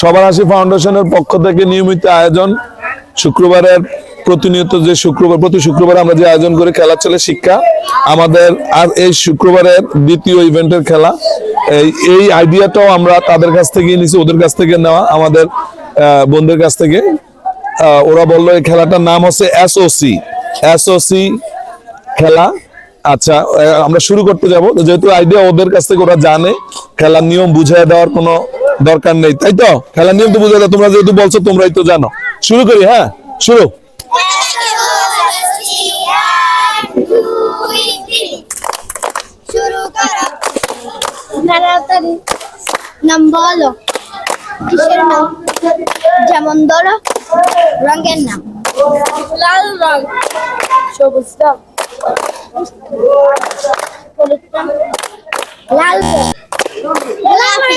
সবার ফাউন্ডেশনের পক্ষ থেকে নিয়মিত আয়োজন। শুক্রবারের প্রতিনিয়ত যে শুক্রবার, প্রতি শুক্রবার আমরা যে আয়োজন করি, খেলা চলে শিক্ষা। আমাদের আর এই শুক্রবারের দ্বিতীয় ইভেন্টের খেলা। এই আইডিয়াটাও আমরা তাদের কাছ থেকে নিয়েছি ওদের কাছ থেকে নেওয়া, আমাদের বন্ধুদের কাছ থেকে। ওরা বলল এই খেলাটার নাম হচ্ছে এসওসি এসওসি খেলা। আচ্ছা আমরা শুরু করতে যাব। যেহেতু আইডিয়া ওদের কাছ থেকে ওরা জানে, খেলার নিয়ম বুঝিয়ে দেওয়ার কোনো দরকার নেই, তাই তো? খেলার নিয়ম তো দাও তোমরা যেহেতু বলছো, তোমরাই তো জানো। শুরু করি হ্যাঁ? শুরু। নাম বলো। কিসের নাম যেমন ধরো রঙের নাম লাল রং সবুজ রং লাল রং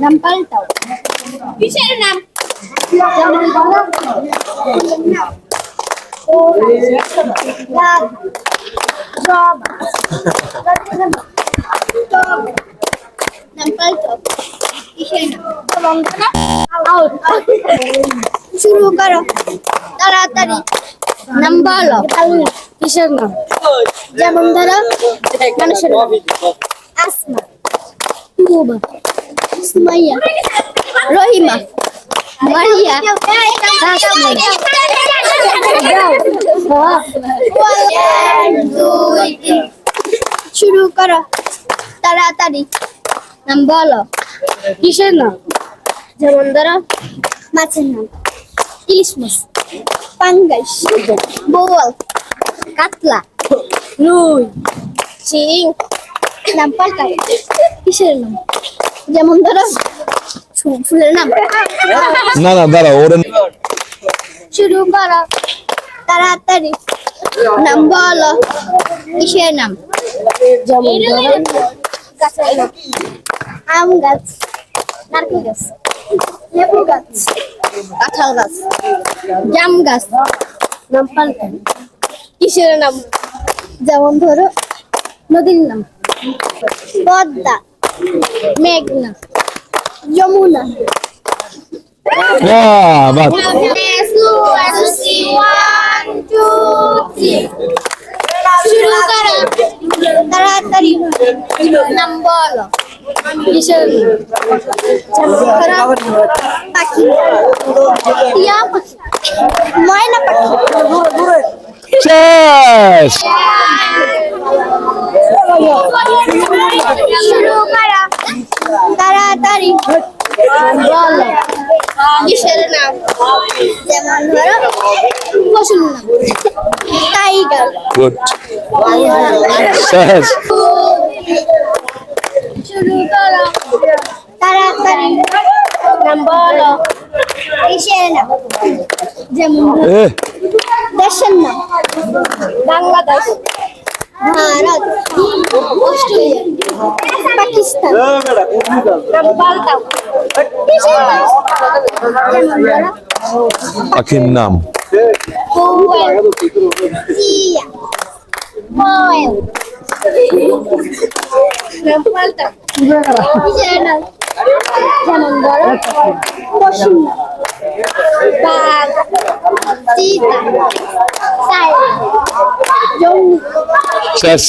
নাম পাল্টাও কিসের নাম যেমন ধরো ফুলের নাম রাগ জবা টব নাম পাল্টাও কিসের নাম আউট শুরু করো তাড়াতাড়ি নাম বলো কিসের নাম যেমন ধরো মানুষের নাম আসমা তুবা সুমাইয়া রহিমা মারিয়া তাসমিন শুরু করো তাড়াতাড়ি নাম বলো কিসের নাম যেমন ধরো মাছের নাম ইলিশ মাছ পাঙ্গাস বোয়াল কাতলা রুই চিং নাম পাল্টাও কিসের নাম? যেমন ধরো ফুলের নাম। না না দাঁড়া ওরে শুরু করো। তাড়াতাড়ি। নাম বলো কিসের নাম? যেমন ধরো। গাছের নাম আম গাছ। নারকেল গাছ। লেবু গাছ। কাঁঠাল গাছ। জাম গাছ। নাম পাল্টান কিসের নাম? যেমন ধরো নদীর নাম। পদ্মা। মেঘনা যমুনা। আহ, বাহ। শুরু করো। তাড়াতাড়ি। নাম বলো। পাখি? টিয়া পাখি। ময়না পাখি। শেষ শুরু করো তাড়াতাড়ি বলো কিসের নাম যেমন ধরো পশুর নাম টাইগার গুড শেষ শুরু করো তাড়াতাড়ি নাম বলো কিসের নাম যেমন দেশের নাম বাংলাদেশ ভারত অস্ট্রেলিয়া পাকিস্তান নাম পাল্টাও কিসের নাম যেমন পাখির নাম কোয়েল টিয়া কোয়েল নাম পাল্টাও কিসের নাম যেমন ধরো পশুর নাম বাঘ চিতা টাইগার জঙ্গল শেষ